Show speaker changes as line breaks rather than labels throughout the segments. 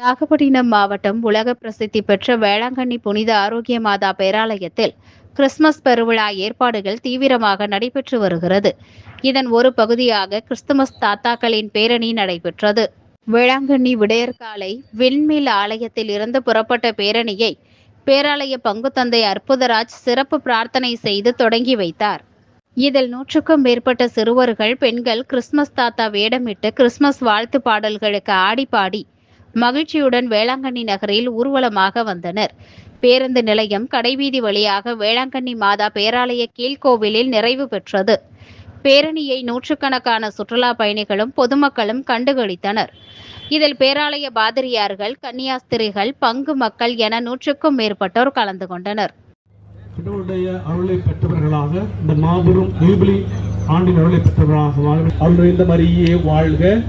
நாகப்பட்டினம் மாவட்டம் உலக பிரசித்தி பெற்ற வேளாங்கண்ணி புனித ஆரோக்கிய மாதா பேராலயத்தில் கிறிஸ்துமஸ் பெருவிழா ஏற்பாடுகள் தீவிரமாக நடைபெற்று வருகிறது. இதன் ஒரு பகுதியாக கிறிஸ்துமஸ் தாத்தாக்களின் பேரணி நடைபெற்றது. வேளாங்கண்ணி விடையற்காலை விண்மில் ஆலயத்தில் இருந்து புறப்பட்ட பேரணியை பேராலய பங்குத்தந்தை அற்புதராஜ் சிறப்பு பிரார்த்தனை செய்து தொடங்கி வைத்தார். இதில் நூற்றுக்கும் மேற்பட்ட சிறுவர்கள் பெண்கள் கிறிஸ்துமஸ் தாத்தா வேடமிட்டு கிறிஸ்துமஸ் வாழ்த்து பாடல்களுக்கு ஆடி பாடி மகிழ்ச்சியுடன் வேளாங்கண்ணி நகரில் ஊர்வலமாக வந்தனர். பேருந்து நிலையம் கடைவீதி வழியாக வேளாங்கண்ணி மாதா பேராலய கீழ்கோவிலில் நிறைவு பெற்றது. பேரணியை நூற்றுக்கணக்கான சுற்றுலா பயணிகளும் பொதுமக்களும் கண்டுகளித்தனர். இதில் பேராலய பாதிரியார்கள் கன்னியாஸ்திரிகள் பங்கு மக்கள் என நூற்றுக்கும் மேற்பட்டோர் கலந்து கொண்டனர்.
கடவுளுடைய அருளை பெற்றவர்களாக இந்த மாபெரும் ஜூபிலி ஆண்டின் அருளை பெற்றவர்களாக வாழ இந்த மாதிரியே வாழ்க.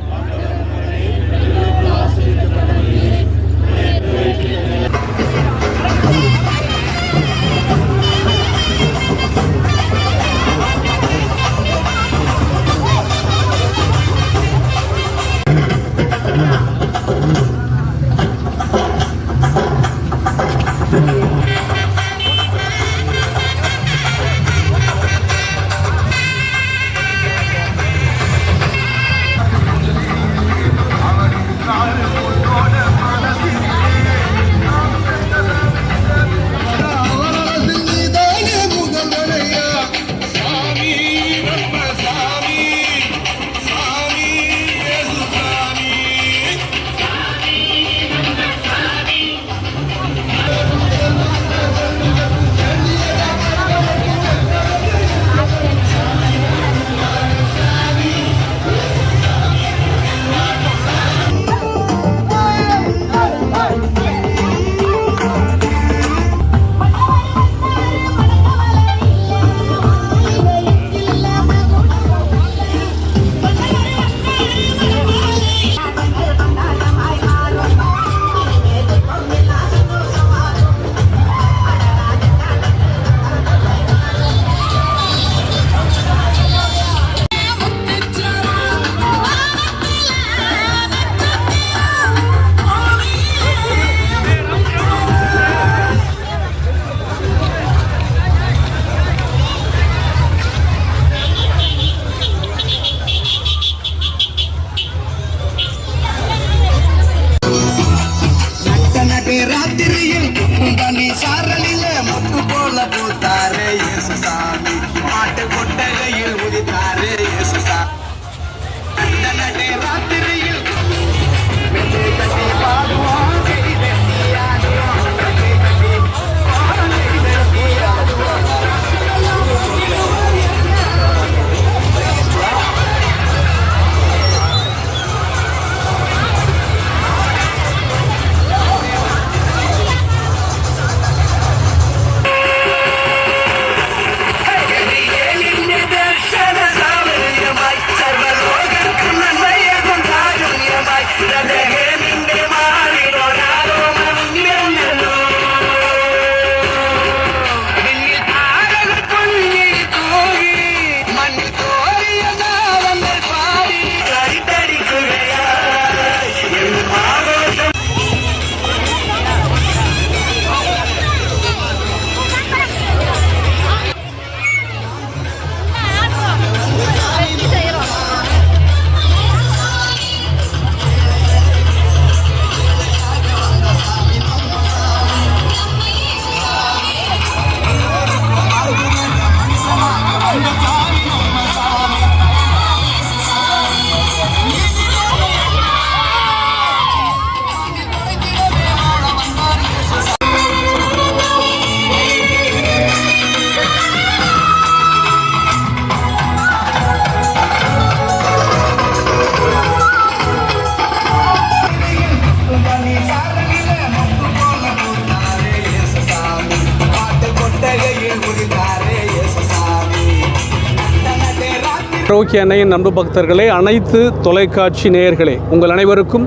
ராத்திரி
அன்னையின் நண்பு பக்தர்களே அனைத்து தொலைக்காட்சி நேயர்களே உங்கள் அனைவருக்கும்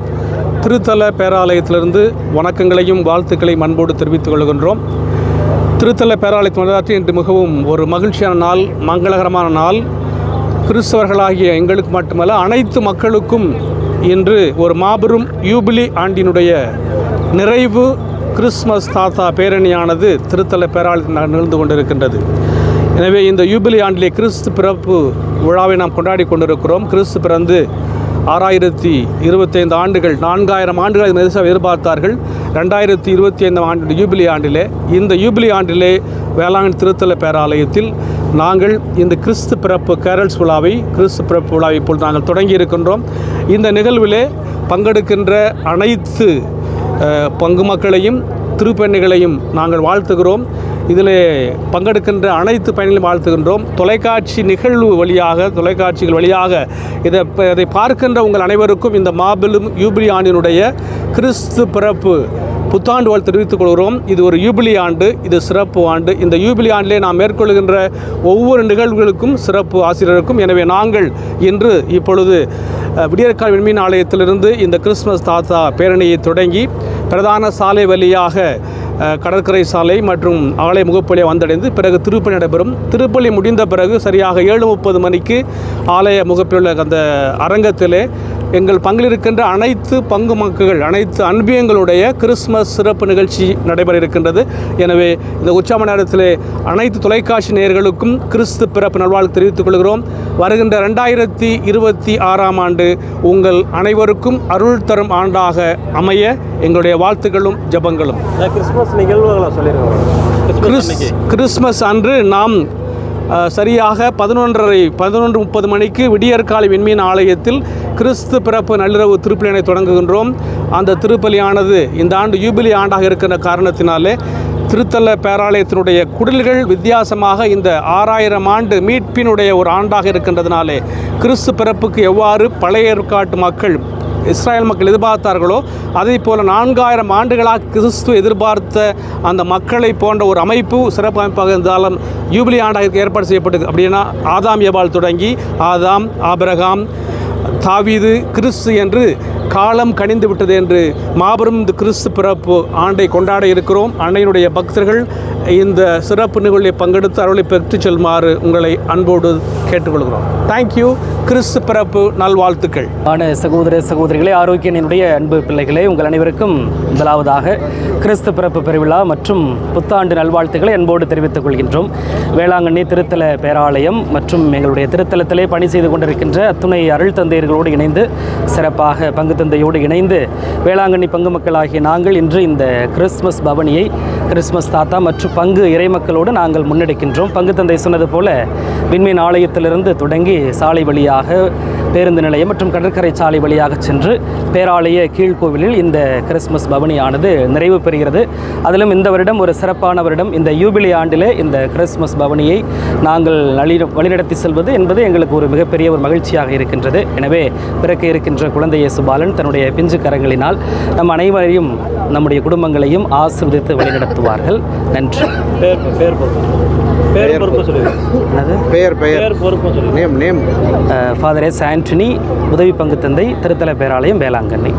திருத்தல பேராலயத்திலிருந்து வணக்கங்களையும் வாழ்த்துக்களையும் அன்போடு தெரிவித்துக் கொள்கின்றோம். திருத்தல பேராலயத்தின் வரலாற்று இன்று மிகவும் ஒரு மகிழ்ச்சியான நாள் மங்களகரமான நாள். கிறிஸ்தவர்களாகிய எங்களுக்கு மட்டுமல்ல அனைத்து மக்களுக்கும்
இன்று ஒரு மாபெரும் யூபிலி ஆண்டினுடைய நிறைவு கிறிஸ்மஸ் தாத்தா பேரணியானது திருத்தல பேராலயத்தில் நிகழ்ந்து கொண்டிருக்கின்றது. எனவே இந்த யூபிலி ஆண்டிலே கிறிஸ்து பிறப்பு விழாவை நாம் கொண்டாடி கொண்டிருக்கிறோம். கிறிஸ்து பிறந்து ஆறாயிரத்தி இருபத்தைந்து ஆண்டுகள் நான்காயிரம் ஆண்டுகள் நெரிசல் எதிர்பார்த்தார்கள். ரெண்டாயிரத்தி இருபத்தி ஐந்தாம் ஆண்டு யூபிலி ஆண்டிலே இந்த யூபிலி ஆண்டிலே வேளாங்கண்ணி திருத்தல பேராலயத்தில் நாங்கள் இந்த கிறிஸ்து பிறப்பு கேரல்ஸ் விழாவை கிறிஸ்து பிறப்பு விழாவை போல் நாங்கள் தொடங்கி இருக்கின்றோம். இந்த நிகழ்விலே பங்கெடுக்கின்ற அனைத்து பங்கு மக்களையும் திருப்பெண்ணிகளையும் நாங்கள் வாழ்த்துகிறோம். இதில் பங்கெடுக்கின்ற அனைத்து பயணிகளையும் வாழ்த்துகின்றோம். தொலைக்காட்சி நிகழ்வு வழியாக தொலைக்காட்சிகள் வழியாக இதை இதை பார்க்கின்ற உங்கள் அனைவருக்கும் இந்த மாபெரும் யூபிலி ஆண்டினுடைய கிறிஸ்து பிறப்பு புத்தாண்டு வாழ் தெரிவித்துக் கொள்கிறோம். இது ஒரு யூபிலி ஆண்டு இது சிறப்பு ஆண்டு. இந்த யூபிலி ஆண்டிலே நாம் மேற்கொள்கின்ற ஒவ்வொரு நிகழ்வுகளுக்கும் சிறப்பு ஆசிரியருக்கும். எனவே நாங்கள் இன்று இப்பொழுது விடியற்கால் விண்மீன் ஆலயத்திலிருந்து இந்த கிறிஸ்மஸ் தாத்தா பேரணியை தொடங்கி பிரதான சாலை வழியாக கடற்கரை சாலை மற்றும் ஆலய முகப்பலியை வந்தடைந்து பிறகு திருப்பலி நடைபெறும். திருப்பலி முடிந்த பிறகு சரியாக ஏழு முப்பது மணிக்கு ஆலய முகப்பில் உள்ள அந்த அரங்கத்திலே எங்கள் பங்கில் இருக்கின்ற அனைத்து பங்கு மக்கள் அனைத்து அன்பியங்களுடைய கிறிஸ்மஸ் சிறப்பு நிகழ்ச்சி நடைபெற இருக்கின்றது. எனவே இந்த உச்சாம நேரத்திலே அனைத்து தொலைக்காட்சி நேயர்களுக்கும் கிறிஸ்து பிறப்பு நல்வாழ்வு தெரிவித்துக் கொள்கிறோம். வருகின்ற ரெண்டாயிரத்தி இருபத்தி ஆறாம் ஆண்டு உங்கள் அனைவருக்கும் அருள் தரும் ஆண்டாக அமைய எங்களுடைய வாழ்த்துக்களும் ஜெபங்களும்.
கிறிஸ்மஸ் நிகழ்வுகளை சொல்லியிருக்கோம்
கிறிஸ் கிறிஸ்மஸ் அன்று நாம் சரியாக பதினொன்றரை பதினொன்று முப்பது மணிக்கு விடியற்காலை விண்மீன் ஆலயத்தில் கிறிஸ்து பிறப்பு நள்ளிரவு திருப்பலியினை தொடங்குகின்றோம். அந்த திருப்பலியானது இந்த ஆண்டு யூபிலி ஆண்டாக இருக்கிற காரணத்தினாலே திருத்தல பேராலயத்தினுடைய குடில்கள் வித்தியாசமாக இந்த ஆறாயிரம் ஆண்டு மீட்பினுடைய ஒரு ஆண்டாக இருக்கின்றதுனாலே கிறிஸ்து பிறப்புக்கு எவ்வாறு பழைய ஏற்காட்டு மக்கள் இஸ்ராயல் மக்கள் எதிர்பார்த்தார்களோ அதே போல் நான்காயிரம் ஆண்டுகளாக கிறிஸ்து எதிர்பார்த்த அந்த மக்களை போன்ற ஒரு அமைப்பு சிறப்பு அமைப்பாக இருந்தாலும் யூபிலி ஆண்டாக ஏற்பாடு செய்யப்பட்டது. அப்படின்னா ஆதாம் ஏபால் தொடங்கி ஆதாம் ஆபிரகாம் தாவீது கிறிஸ்து என்று காலம் கனிந்து விட்டது என்று மாபெரும் இந்த கிறிஸ்து பிறப்பு ஆண்டை கொண்டாட இருக்கிறோம். அன்னையினுடைய பக்தர்கள் இந்த சிறப்பு நிகழ்வில் பங்கெடுத்து அருளை பெற்றுச் செல்லுமாறு உங்களை அன்போடு கேட்டுக்கொள்கிறோம். தேங்க்யூ கிறிஸ்து பிறப்பு நல்வாழ்த்துக்கள்.
ஆன சகோதர சகோதரிகளே ஆரோக்கியனுடைய அன்பு பிள்ளைகளே உங்கள் அனைவருக்கும் முதலாவதாக கிறிஸ்து பிறப்பு பெருவிழா மற்றும் புத்தாண்டு நல்வாழ்த்துக்களை அன்போடு தெரிவித்துக் கொள்கின்றோம். வேளாங்கண்ணி திருத்தல பேராலயம் மற்றும் எங்களுடைய திருத்தலத்திலே பணி செய்து கொண்டிருக்கின்ற அத்துணை அருள் தந்தையர்களோடு இணைந்து சிறப்பாக பங்கு தந்தையோடு இணைந்து வேளாங்கண்ணி பங்கு மக்களாகிய நாங்கள் இன்று இந்த கிறிஸ்துமஸ் பவனியை கிறிஸ்மஸ் தாத்தா மற்றும் பங்கு இறைமக்களோடு நாங்கள் முன்னெடுக்கின்றோம். பங்கு தந்தை சொன்னது போல விண்மீன் ஆலயத்திலிருந்து தொடங்கி சாலை வழியாக பேருந்து நிலையம் மற்றும் கடற்கரை சாலை வழியாக சென்று பேராலய கீழ்கோவிலில் இந்த கிறிஸ்மஸ் பவனியானது நிறைவு பெறுகிறது. அதிலும் இந்த வருடம் ஒரு சிறப்பான வருடம். இந்த யூபிலி ஆண்டிலே இந்த கிறிஸ்மஸ் பவனியை நாங்கள் நளி வழிநடத்தி செல்வது என்பது எங்களுக்கு ஒரு மிகப்பெரிய ஒரு மகிழ்ச்சியாக இருக்கின்றது. எனவே பிறக்க இருக்கின்ற குழந்தை இயேசுபாலன் தன்னுடைய பிஞ்சு கரங்களினால் நம் அனைவரையும் நம்முடைய குடும்பங்களையும் ஆசிர்வதித்து வழிநடத்துவார்கள். நன்றி.
பேர் பேர் பேர் பொறுப்பு சொல்லுங்க.
என்னது?
பெயர் பெயர்
பேர் பொறுப்பு சொல்லுங்க.
Name name.
Father S Antony உதவி பங்கு தந்தை திருத்தல பேராலயம் வேளாங்கண்ணி.